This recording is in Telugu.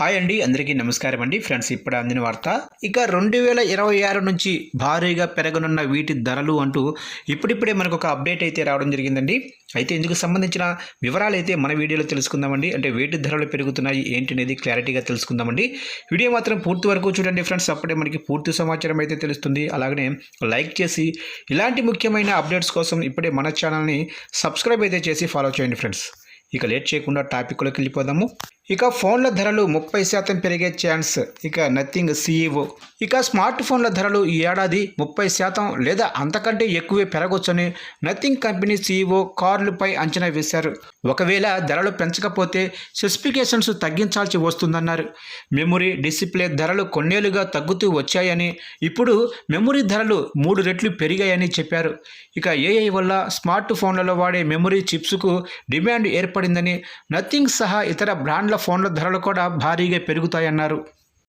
హాయ్ అండి అందరికీ నమస్కారం అండి. ఫ్రెండ్స్ ఇప్పుడు అందిన వార్త. ఇక రెండు వేల ఇరవై ఆరు నుంచి భారీగా పెరగనున్న వీటి ధరలు అంటూ ఇప్పుడిప్పుడే మనకు ఒక అప్డేట్ అయితే రావడం జరిగిందండి. అయితే ఇందుకు సంబంధించిన వివరాలు అయితే మన వీడియోలో తెలుసుకుందామండి. అంటే వీటి ధరలు పెరుగుతున్నాయి ఏంటి అనేది క్లారిటీగా తెలుసుకుందామండి. వీడియో మాత్రం పూర్తి వరకు చూడండి ఫ్రెండ్స్. అప్పుడే మనకి పూర్తి సమాచారం అయితే తెలుస్తుంది. అలాగనే లైక్ చేసి ఇలాంటి ముఖ్యమైన అప్డేట్స్ కోసం ఇప్పుడే మన ఛానల్ని సబ్స్క్రైబ్ అయితే చేసి ఫాలో చేయండి ఫ్రెండ్స్. ఇక లేట్ చేయకుండా టాపిక్లోకి వెళ్ళిపోదాము. ఇక ఫోన్ల ధరలు ముప్పై శాతం పెరిగే ఛాన్స్. ఇక నథింగ్ సీఈఓ. ఇక స్మార్ట్ ఫోన్ల ధరలు ఈ ఏడాది ముప్పై శాతం లేదా అంతకంటే ఎక్కువే పెరగొచ్చని నథింగ్ కంపెనీ సీఈఓ కార్లపై అంచనా వేశారు. ఒకవేళ ధరలు పెంచకపోతే స్పెసిఫికేషన్స్ తగ్గించాల్సి వస్తుందన్నారు. మెమొరీ డిస్ప్లే ధరలు కొన్నేళ్ళుగా తగ్గుతూ వచ్చాయని ఇప్పుడు మెమొరీ ధరలు మూడు రెట్లు పెరిగాయని చెప్పారు. ఇక ఏఐ వల్ల స్మార్ట్ ఫోన్లలో వాడే మెమొరీ చిప్స్కు డిమాండ్ ఏర్పడిందని నథింగ్ సహా ఇతర బ్రాండ్ల ఫోన్ల ధరలు కూడా భారీగా పెరుగుతాయన్నారు